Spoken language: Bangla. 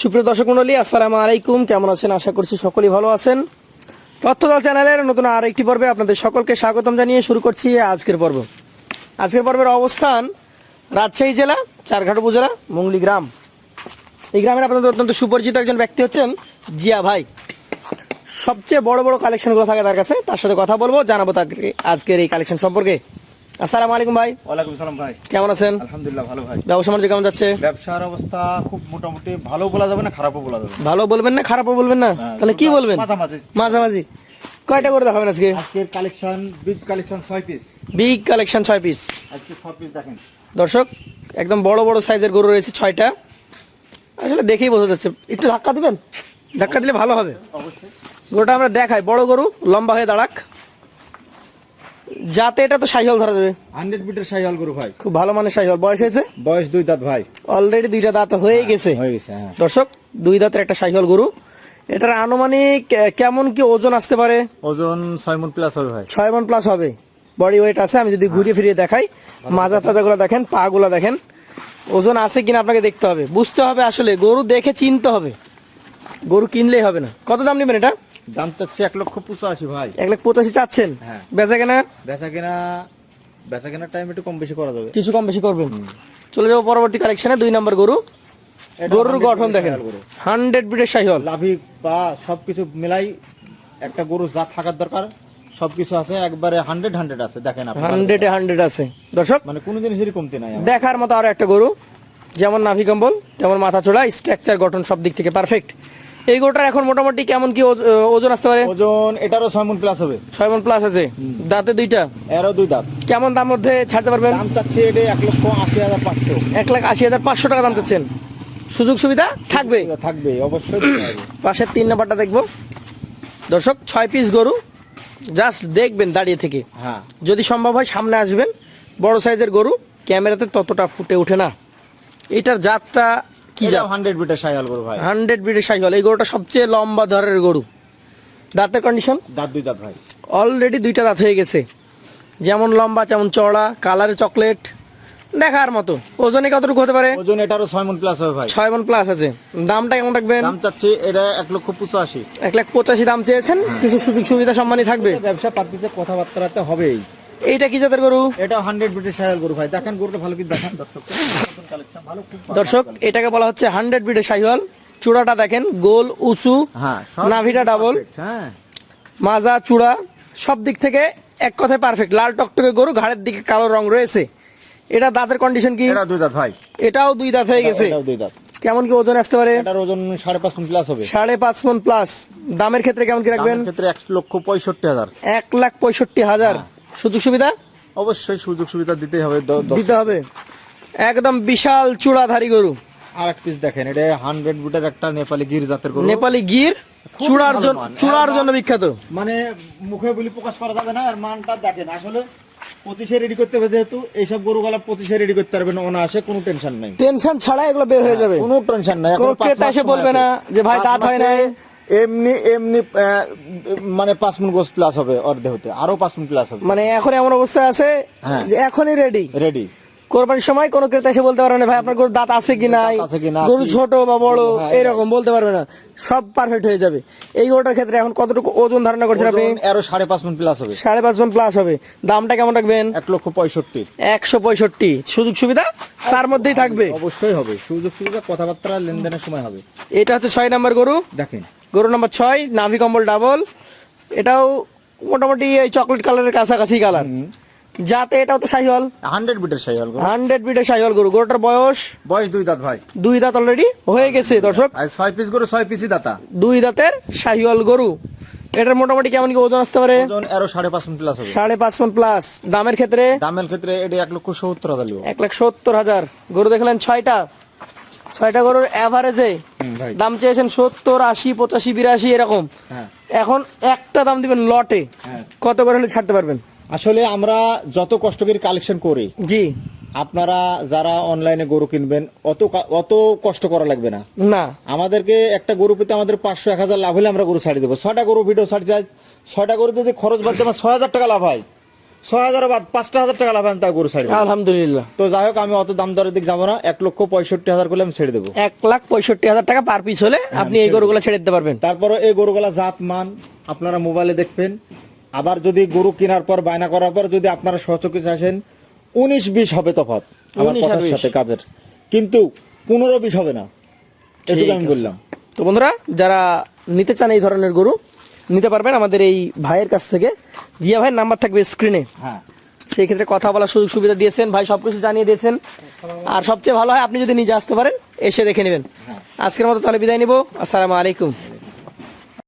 সুপ্রিয় দর্শক মন্ডলী, আসসালামু আলাইকুম। কেমন আছেন? আশা করছি সকলেই ভালো আছেন। তথ্যদল চ্যানেলের নতুন আর একটি পর্বে আপনাদের সকলকে স্বাগতম জানিয়ে শুরু করছি আজকের পর্ব। আজকের পর্বের অবস্থান রাজশাহী জেলা, চারঘাট উপজেলা, মুংলি গ্রাম। এই গ্রামের আপনাদের অত্যন্ত সুপরিচিত একজন ব্যক্তি হচ্ছেন জিয়া ভাই। সবচেয়ে বড় বড় কালেকশনগুলো থাকে তার কাছে, তার সাথে কথা বলব, জানাব তাকে আজকের এই কালেকশন সম্পর্কে। আসসালামু আলাইকুম ভাই। ওয়ালাইকুম সালাম ভাই। কেমন আছেন? আলহামদুলিল্লাহ ভালো ভাই। ব্যবসা বাণিজ্য কেমন যাচ্ছে? ব্যবসার অবস্থা খুব মোটামুটি ভালো বলা যাবে না খারাপও বলা যাবে ভালো বলবেন না খারাপও বলবেন না? হ্যাঁ, তাহলে কি বলবেন? মাঝামাঝি। মাঝামাঝি। কয়টা করে দেখাবেন আজকে? আজকের কালেকশন বিগ কালেকশন ছয় পিস বিগ কালেকশন ছয় পিস আজকে ছয় পিস দেখেন। দর্শক একদম বড় বড় সাইজের গরু রয়েছে ছয়টা। আসলে দেখেই বোঝা যাচ্ছে। একটু ধাক্কা দিবেন? ধাক্কা দিলে ভালো হবে। অবশ্যই। গরুটা আমরা দেখাই। বড় গরু লম্বা হয়ে দাঁড়াক। যাতে এটা তো সাইহল ধরা যাবে। হান্ড্রেড মিটার সাইহল গরু ভাই। খুব ভালো মানে সাইহল বয়স হয়েছে? বয়স দুই দাঁত ভাই। অলরেডি দুইটা দাঁত হয়ে গেছে। হয়ে গেছে হ্যাঁ। দর্শক দুই দাঁতের একটা সাইহল গরু। এটার আনুমানিক কেমন কি ওজন আসতে পারে? ওজন ছয় মন প্লাস হবে ভাই। ছয় মন প্লাস হবে। বডি ওয়েট আছে আমি যদি ঘুরিয়ে ফিরিয়ে দেখাই মাজা টাজাগুলো দেখেন পা গুলো দেখেন ওজন আছে কিনা আপনাকে দেখতে হবে। বুঝতে হবে আসলে গরু দেখে চিনতে হবে। গরু কিনলেই হবে না। কত দাম নেবেন এটা? দাম চাচ্ছে এক লক্ষ পঁচাশি ভাই। এক লাখ পঁচাশি চাচ্ছেন? হ্যাঁ। বেচা কেনা? বেচা কেনা বেচা কেনার টাইম একটু কম বেশি করা যাবে। কিছু কম বেশি করবেন। চলে যাব পরবর্তী কালেকশনে দুই নম্বর গরু। গরুর গঠন দেখেন। হান্ড্রেড ব্রিডের সাইহল। লাভি বা সবকিছু মিলাই একটা গরু যা থাকার দরকার। সবকিছু আছে একবারে হান্ড্রেড হান্ড্রেড আছে দেখেন আপনি। হান্ড্রেডে হান্ড্রেড আছে। দর্শক মানে কোনো জিনিসেরই কমতি নাই দেখার মতো আরও একটা গরু। যেমন নাভি কম্বল তেমন মাথা চোড়া স্ট্রাকচার গঠন সব দিক থেকে পারফেক্ট এই গরুটার এখন মোটামুটি কেমন কি ওজন আসতে পারে? ওজন এটারও ছয় মন প্লাস হবে। ছয় মন প্লাস আছে। দাঁতে দুইটা? এরও দুই দাঁত। কেমন দাম মধ্যে ছাড়তে পারবেন? দাম চাচ্ছে এটা এক লক্ষ আশি হাজার পাঁচশো। এক লাখ আশি হাজার পাঁচশো টাকা দাম চাচ্ছেন। সুযোগ সুবিধা? থাকবে? থাকবে অবশ্যই। পাশের তিন নাম্বারটা দেখব। দর্শক ছয় পিস গরু। জাস্ট দেখবেন দাঁড়িয়ে থেকে। হ্যাঁ। যদি সম্ভব হয় সামনে আসবেন। বড় সাইজের গরু। ক্যামেরাতে ততটা ফুটে ওঠে না। এটার জাতটা কি জাত? হান্ড্রেড মিটার সাইকেল গরু ভাই। হান্ড্রেড ব্রিডের সাইকেল। এই গরুটা সবচেয়ে লম্বা ধরের গরু। দাঁতের কন্ডিশন দাঁত দুই দাঁত ভাই। অলরেডি দুইটা দাঁত হয়ে গেছে। যেমন লম্বা তেমন চড়া কালারে চকলেট দেখার মতো। ওজনে কতটুকু হতে পারে? ওজন এটারও ছয় মন প্লাস হবে ভাই। ছয় মন প্লাস আছে। দামটা কেমন রাখবেন? দাম চাচ্ছে এটা এক লক্ষ পঁচাশি। এক লাখ পঁচাশি দাম চেয়েছেন। কিছু সুযোগ সুবিধা সম্মানই থাকবে। ব্যবসা পাতিতে কথাবার্তাতে হবেই। এইটা কি জাতের গরু? এটা হান্ড্রেড মিটার সাইকেল গরু ভাই। দেখেন গরুটা ভালো কি দেখেন দর্শক। দর্শক এটাকে বলা হচ্ছে হান্ড্রেড ব্রিডের শাহিওয়াল। চূড়াটা দেখেন গোল উঁচু হ্যাঁ নাভিটা ডাবল হ্যাঁ। মাজা চূড়া সব দিক থেকে এক কথায় পারফেক্ট লাল টকটকে গরু ঘাড়ের দিকে কালো রং রয়েছে। এটা দাঁতের কন্ডিশন কি? এটা দুই দাঁত ভাই। এটাও দুই দাঁত হয়ে গেছে। এটাও দুই দাঁত। কেমন কি ওজন আসতে পারে? এটার ওজন সাড়ে পাঁচ মন প্লাস হবে। সাড়ে পাঁচ প্লাস দামের ক্ষেত্রে কেমন কি রাখবেন? ক্ষেত্রে এক লক্ষ পঁয়ষট্টি হাজার। এক লাখ পঁয়ষট্টি হাজার। সুযোগ সুবিধা? অবশ্যই সুযোগ সুবিধা দিতে হবে দিতে হবে। একদম বিশাল চূড়াধারী গরু। আর এক পিস দেখেন এটা হান্ড্রেড বুটের একটা নেপালি গির জাতের গরু। নেপালি গির চূড়ার জন্য চূড়ার জন্য বিখ্যাত। মানে মুখে বলি প্রকাশ করা যাবে না আর মানটা দেখেন আসলে পঁচিশে রেডি করতে হবে যেহেতু এইসব গরুগুলা পঁচিশে রেডি করতে পারবেন ওনা আসে কোনো টেনশন নাই। টেনশন ছাড়া এগুলো বের হয়ে যাবে। কোনো টেনশন নাই কোনো ক্রেতা এসে বলবে না যে ভাই দাঁত হয় নাই। এমনি এমনি মানে পাঁচ মন গোস প্লাস হবে অর্ধে হতে আরও পাঁচ মন প্লাস হবে। মানে এখন এমন অবস্থা আছে হ্যাঁ। যে এখনই রেডি রেডি কোরবানির সময় কোনো ক্রেতা এসে বলতে পারবে না ভাই আপনার গরুর দাঁত আছে কি নাই? গরু ছোট বা বড়? এরকম বলতে পারবে না। সব পারফেক্ট হয়ে যাবে। এই গরুটার ক্ষেত্রে এখন কতটুকু ওজন ধারণা করছেন আপনি? আরও সাড়ে পাঁচ মন প্লাস হবে। সাড়ে পাঁচ জন প্লাস হবে। দামটা কেমন রাখবেন? এক লক্ষ পঁয়ষট্টি। একশো পঁয়ষট্টি। সুযোগ সুবিধা? তার মধ্যেই থাকবে। অবশ্যই হবে। সুযোগ সুবিধা কথাবার্তা লেনদেনের সময় হবে। এটা হচ্ছে ছয় নাম্বার গরু। দেখেন। গরু নাম্বার ছয় নাভি কম্বল ডাবল এটাও মোটামুটি এই চকলেট কালারের কাছাকাছি কালার যাতে এটাও তো সাইহল। হান্ড্রেড বিটের সাইকেল গরু। হান্ড্রেড বিটের সাইহল গরু। গরুটার বয়স? বয়স দুই দাঁত ভাই। দুই দাঁত অলরেডি হয়ে গেছে দর্শক। আর ছয় পিস গরু ছয় পিসই দাতা। দুই দাঁতের শাহিওয়াল গরু। এটার মোটামুটি কেমন কি ওজন আসতে পারে? ওজন আরও সাড়ে পাঁচ মন প্লাস হবে। সাড়ে পাঁচ মন প্লাস দামের ক্ষেত্রে? দামের ক্ষেত্রে এটা এক লক্ষ সত্তর হাজার এক লাখ সত্তর হাজার। গরু দেখলেন ছয়টা। ছয়টা গরুর অ্যাভারেজে দাম চেয়েছেন সত্তর আশি পঁচাশি বিরাশি এরকম। হ্যাঁ। এখন একটা দাম দিবেন লটে। হ্যাঁ। কত করে হলে ছাড়তে পারবেন? আসলে আমরা যত কষ্ট করে কালেকশন করি জি। আপনারা যারা অনলাইনে গরু কিনবেন অত অত কষ্ট করা লাগবে না। না। আমাদেরকে একটা গরু পেতে আমাদের পাঁচশো এক হাজার লাভ হলে আমরা গরু ছাড়ি দেবো। ছয়টা গরু ভিডিও ছাড়ি যায় ছয়টা গরু যদি খরচ বাড়তে আমার ছয় হাজার টাকা লাভ হয় ছয় হাজার বাদ পাঁচটা হাজার টাকা লাভ আমি তা গরু ছাড়ি আলহামদুলিল্লাহ। তো যাই হোক আমি অত দাম দরের দিক যাব না এক লক্ষ পঁয়ষট্টি হাজার করলে আমি ছেড়ে দেবো। এক লাখ পঁয়ষট্টি হাজার টাকা পার পিস হলে আপনি এই গরুগুলো ছেড়ে দিতে পারবেন। তারপরে এই গরুগুলা জাত মান আপনারা মোবাইলে দেখবেন। আবার যদি গরু কেনার পর বায়না করার পর যদি আপনারা সচকিত আসেন উনিশ বিশ হবে তফাৎ আমার কথার সাথে কাজের। কিন্তু পনেরো বিশ হবে না। এটুকু আমি বললাম। তো বন্ধুরা যারা নিতে চান এই ধরনের গরু নিতে পারবেন আমাদের এই ভাইয়ের কাছ থেকে। জিয়া ভাইয়ের নাম্বার থাকবে স্ক্রিনে হ্যাঁ। সেই ক্ষেত্রে কথা বলার সুযোগ সুবিধা দিয়েছেন ভাই সবকিছু জানিয়ে দিয়েছেন। আর সবচেয়ে ভালো হয় আপনি যদি নিজে আসতে পারেন এসে দেখে নেবেন। আজকের মতো তাহলে বিদায় নিব। আসসালামু আলাইকুম।